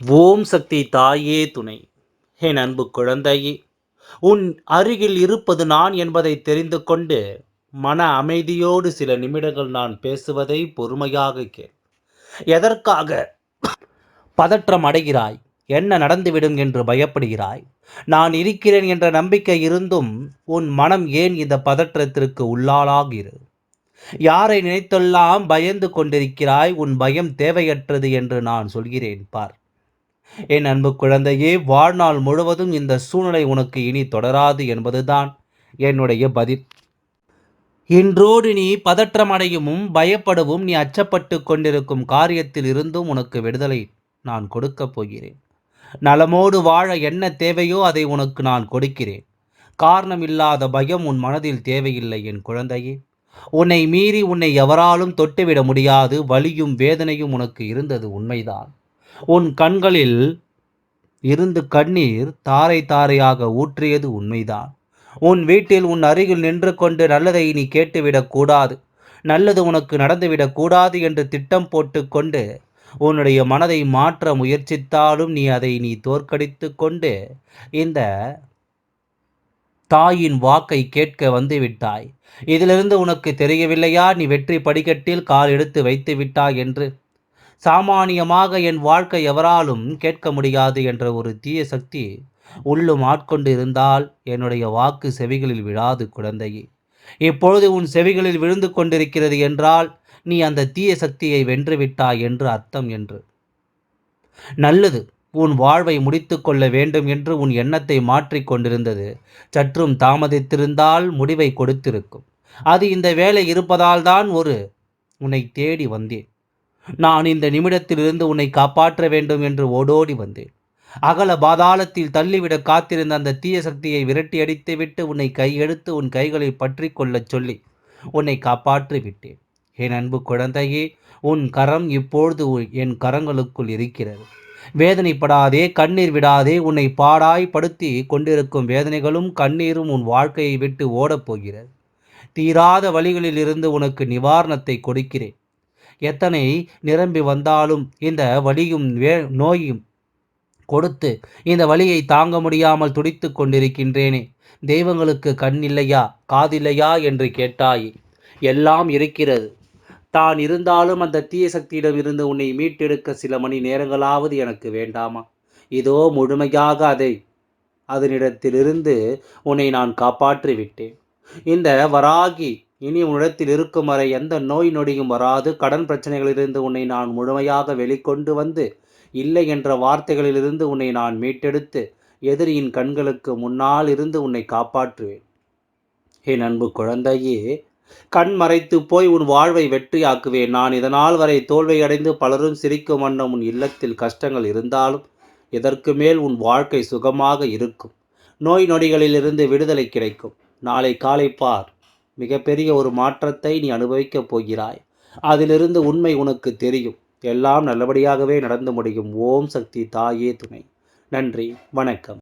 ஓம் சக்தி தாயே துணை. என் அன்பு குழந்தையே உன் அருகில் இருப்பது நான் என்பதை தெரிந்து கொண்டு மன அமைதியோடு சில நிமிடங்கள் நான் பேசுவதை பொறுமையாக கேள். எதற்காக பதற்றம் அடைகிறாய்? என்ன நடந்துவிடும் என்று பயப்படுகிறாய்? நான் இருக்கிறேன் என்ற நம்பிக்கை இருந்தும் உன் மனம் ஏன் இந்த பதற்றத்திற்கு உள்ளாளாகிறது யாரை நினைத்தெல்லாம் பயந்து கொண்டிருக்கிறாய்? உன் பயம் தேவையற்றது என்று நான் சொல்கிறேன். பார். என் அன்பு குழந்தையே வாழ்நாள் முழுவதும் இந்த சூழ்நிலை உனக்கு இனி தொடராது என்பதுதான் என்னுடைய பதில். இன்றோடு நீ பதற்றமடையவும் பயப்படவும் நீ அச்சப்பட்டு கொண்டிருக்கும் காரியத்தில் இருந்தும் உனக்கு விடுதலை நான் கொடுக்கப் போகிறேன். நலமோடு வாழ என்ன தேவையோ அதை உனக்கு நான் கொடுக்கிறேன். காரணம் இல்லாத பயம் உன் மனதில் தேவையில்லை என் குழந்தையே. உன்னை மீறி உன்னை எவராலும் தொட்டுவிட முடியாது வலியும் வேதனையும் உனக்கு இருந்தது உண்மைதான். உன் கண்களில் இருந்து கண்ணீர் தாரை தாரையாக ஊற்றியது உண்மைதான். உன் வீட்டில் உன் அருகில் நின்று கொண்டு நல்லதை நீ கேட்டுவிடக் கூடாது. நல்லது உனக்கு நடந்துவிடக் கூடாது என்று திட்டம் போட்டு கொண்டு உன்னுடைய மனதை மாற்ற முயற்சித்தாலும் நீ அதை நீ தோற்கடித்து கொண்டு இந்த தாயின் வாக்கை கேட்க வந்து விட்டாய். இதிலிருந்து உனக்கு தெரியவில்லையா? நீ வெற்றி படிக்கட்டில் கால் எடுத்து வைத்து விட்டாய் என்று சாமானியமாக என் வாழ்க்கை எவராலும் கேட்க முடியாது என்ற ஒரு தீய சக்தி உள்ளும் ஆட்கொண்டு இருந்தால் என்னுடைய வாக்கு செவிகளில் விழாது குழந்தையே. இப்பொழுது உன் செவிகளில் விழுந்து கொண்டிருக்கிறது என்றால் நீ அந்த தீய சக்தியை வென்றுவிட்டாய் என்று அர்த்தம் என்று. நல்லது உன் வாழ்வை முடித்து கொள்ள வேண்டும் என்று உன் எண்ணத்தை மாற்றிக் கொண்டிருந்தது. சற்றும் தாமதித்திருந்தால் முடிவை கொடுத்திருக்கும். அது இந்த வேலை இருப்பதால் தான் ஒரு உன்னை தேடி வந்தேன். நான் இந்த நிமிடத்திலிருந்து உன்னை காப்பாற்ற வேண்டும் என்று ஓடோடி வந்தேன். அகல பாதாளத்தில் தள்ளிவிட காத்திருந்த அந்த தீய சக்தியை விரட்டி அடித்துவிட்டு உன்னை கையெடுத்து உன் கைகளை பற்றி கொள்ளச் சொல்லி உன்னை காப்பாற்றி விட்டேன். என் அன்பு குழந்தையே உன் கரம் இப்பொழுது என் கரங்களுக்குள் இருக்கிறது. வேதனைப்படாதே கண்ணீர் விடாதே உன்னை பாடாய் படுத்தி கொண்டிருக்கும் வேதனைகளும் கண்ணீரும் உன் வாழ்க்கையை விட்டு ஓடப்போகிறது தீராத வழிகளில் இருந்து உனக்கு நிவாரணத்தை கொடுக்கிறேன். எத்தனை நிரம்பி வந்தாலும் இந்த வலியும் வே நோயும் கொடுத்து இந்த வழியை தாங்க முடியாமல் துடித்து கொண்டிருக்கின்றேனே. தெய்வங்களுக்கு கண் இல்லையா காதில்லையா என்று கேட்டாய். எல்லாம் இருக்கிறது. தான் இருந்தாலும் அந்த தீய சக்தியிடம் இருந்து உன்னை மீட்டெடுக்க சில மணி நேரங்களாவது எனக்கு வேண்டாமா? இதோ முழுமையாக அதை அதனிடத்திலிருந்து உன்னை நான் காப்பாற்றி விட்டேன் இந்த வராகி இனி உன்னிடத்தில் இருக்கும் வரை எந்த நோய் நொடியும் வராது. கடன் பிரச்சனைகளிலிருந்து உன்னை நான் முழுமையாக வெளிக்கொண்டு வந்து இல்லை என்ற வார்த்தைகளிலிருந்து உன்னை நான் மீட்டெடுத்து எதிரியின் கண்களுக்கு முன்னால் இருந்து உன்னை காப்பாற்றுவேன். என் அன்பு குழந்தையே கண் மறைத்து போய் உன் வாழ்வை வெற்றியாக்குவேன். நான் இதனால் வரை தோல்வை அடைந்து பலரும் சிரிக்கும் வண்ணம் உன் இல்லத்தில் கஷ்டங்கள் இருந்தாலும் இதற்கு மேல் உன் வாழ்க்கை சுகமாக இருக்கும். நோய் நொடிகளிலிருந்து விடுதலை கிடைக்கும். நாளை காலை பார். மிகப்பெரிய ஒரு மாற்றத்தை நீ அனுபவிக்கப் போகிறாய். அதிலிருந்து உண்மை உனக்கு தெரியும். எல்லாம் நல்லபடியாகவே நடந்து முடியும். ஓம் சக்தி தாயே துணை. நன்றி. வணக்கம்.